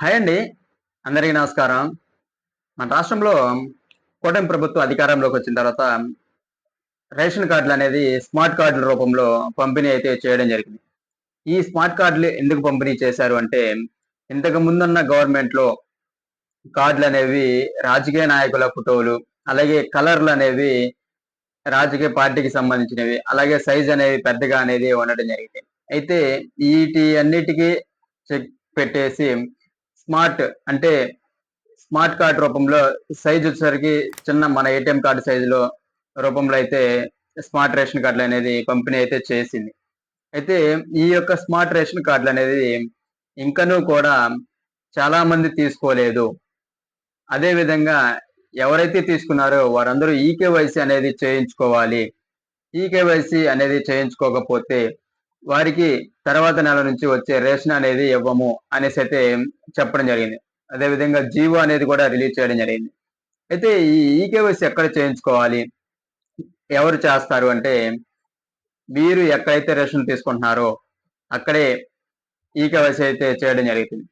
Hi అండి. అందరికీ నమస్కారం. మన రాష్ట్రంలో కూటమి ప్రభుత్వం అధికారంలోకి వచ్చిన తర్వాత రేషన్ కార్డులు అనేది స్మార్ట్ కార్డుల రూపంలో పంపిణీ అయితే చేయడం జరిగింది. ఈ స్మార్ట్ కార్డులు ఎందుకు పంపిణీ చేశారు అంటే ఇంతకు ముందున్న గవర్నమెంట్లో కార్డులు అనేవి రాజకీయ నాయకుల ఫోటోలు అలాగే కలర్లు అనేవి రాజకీయ పార్టీకి సంబంధించినవి అలాగే సైజ్ అనేవి పెద్దగా అనేది ఉండడం జరిగింది. అయితే వీటి అన్నిటికీ చెక్ పెట్టేసి స్మార్ట్ అంటే స్మార్ట్ కార్డ్ రూపంలో సైజ్ వచ్చేసరికి చిన్న మన ఏటీఎం కార్డు సైజులో రూపంలో అయితే స్మార్ట్ రేషన్ కార్డులు అనేది పంపిణీ అయితే చేసింది. అయితే ఈ యొక్క స్మార్ట్ రేషన్ కార్డులు అనేది ఇంకనూ కూడా చాలా మంది తీసుకోలేదు. అదే విధంగా ఎవరైతే తీసుకున్నారో వారందరూ ఈకేవైసీ అనేది చేయించుకోవాలి. ఈకేవైసీ అనేది చేయించుకోకపోతే వారికి తర్వాత నెల నుంచి వచ్చే రేషన్ అనేది ఇవ్వము అనేసి అయితే చెప్పడం జరిగింది. అదే విధంగా జీవో అనేది కూడా రిలీజ్ చేయడం జరిగింది. అయితే ఈ ఈకేవైసీ ఎక్కడ చేయించుకోవాలి? ఎవరు చేస్తారు అంటే మీరు ఎక్కడైతే రేషన్ తీసుకుంటున్నారో అక్కడే ఈకేవైసీ అయితే చేయడం జరుగుతుంది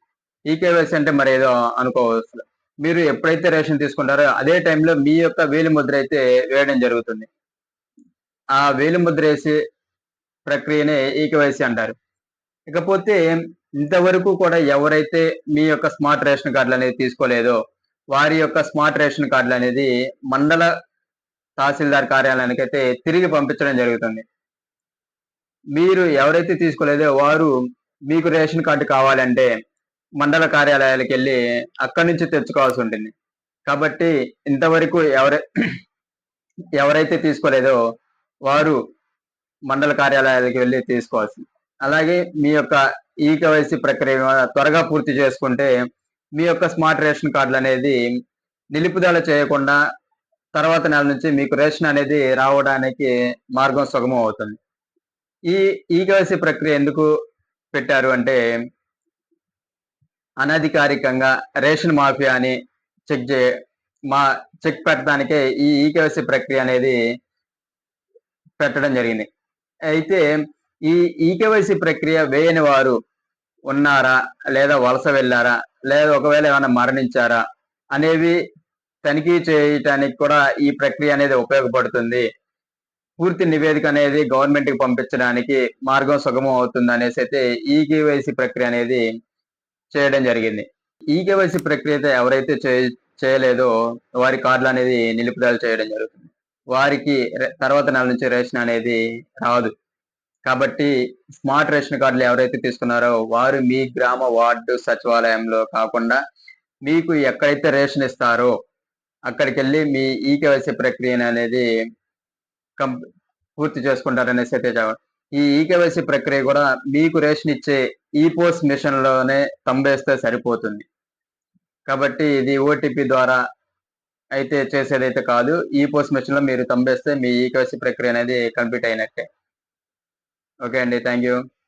ఈకేవైసీ అంటే మరి ఏదో అనుకోవచ్చు. మీరు ఎప్పుడైతే రేషన్ తీసుకుంటారో అదే టైంలో మీ యొక్క వేలి ముద్ర అయితే వేయడం జరుగుతుంది. ఆ వేలి ముద్ర వేసి ప్రక్రియనే ఈకేవైసీ అంటారు. ఇకపోతే ఇంతవరకు కూడా ఎవరైతే మీ యొక్క స్మార్ట్ రేషన్ కార్డులు అనేది తీసుకోలేదో వారి యొక్క స్మార్ట్ రేషన్ కార్డులు అనేది మండల తహసీల్దార్ కార్యాలయానికి అయితే తిరిగి పంపించడం జరుగుతుంది. మీరు ఎవరైతే తీసుకోలేదో వారు మీకు రేషన్ కార్డు కావాలంటే మండల కార్యాలయాలకు వెళ్ళి అక్కడి నుంచి తెచ్చుకోవాల్సి ఉంటుంది. కాబట్టి ఇంతవరకు ఎవరై ఎవరైతే తీసుకోలేదో వారు మండల కార్యాలయాలకు వెళ్ళి తీసుకోవాల్సి అలాగే మీ యొక్క ఈ కేవైసీ ప్రక్రియ త్వరగా పూర్తి చేసుకుంటే మీ యొక్క స్మార్ట్ రేషన్ కార్డులు అనేది నిలుపుదల చేయకుండా తర్వాత నెల నుంచి మీకు రేషన్ అనేది రావడానికి మార్గం సుగమం అవుతుంది. ఈ ఈ కేవైసీ ప్రక్రియ ఎందుకు పెట్టారు అంటే అనధికారికంగా రేషన్ మాఫియా అని చెక్ చే మా చెక్ పెట్టడానికే ఈ ఈకేవైసీ ప్రక్రియ అనేది పెట్టడం జరిగింది. అయితే ఈ ఈకేవైసీ ప్రక్రియ వేయని వారు ఉన్నారా? లేదా వలస వెళ్ళారా? లేదా ఒకవేళ ఏమైనా మరణించారా? అనేవి తనిఖీ చేయటానికి కూడా ఈ ప్రక్రియ అనేది ఉపయోగపడుతుంది. పూర్తి నివేదిక అనేది గవర్నమెంట్కి పంపించడానికి మార్గం సుగమం అవుతుంది అనేసి అయితే ఈ కేవైసీ ప్రక్రియ అనేది చేయడం జరిగింది. ఈ కేవైసీ ప్రక్రియ ఎవరైతే చేయలేదో వారి కార్డులు అనేది నిలుపుదల చేయడం జరుగుతుంది. వారికి తర్వాత నెల నుంచి రేషన్ అనేది రాదు. కాబట్టి స్మార్ట్ రేషన్ కార్డులు ఎవరైతే తీసుకున్నారో వారు మీ గ్రామ వార్డు సచివాలయంలో కాకుండా మీకు ఎక్కడైతే రేషన్ ఇస్తారో అక్కడికి వెళ్ళి మీ ఈకేవైసీ ప్రక్రియ అనేది పూర్తి చేసుకుంటారనేసి అయితే ఈ ఈకేవైసీ ప్రక్రియ కూడా మీకు రేషన్ ఇచ్చే ఈ పోస్ట్ మిషన్లోనే తంబేస్తే సరిపోతుంది. కాబట్టి ఇది ఓటీపీ ద్వారా అయితే చేసేదైతే కాదు. ఈ పోస్ట్ మిషన్లో మీరు తంబేస్తే మీ ఈకేసీ ప్రక్రియ అనేది కంప్లీట్ అయినట్టే. ఓకే అండి. Thank you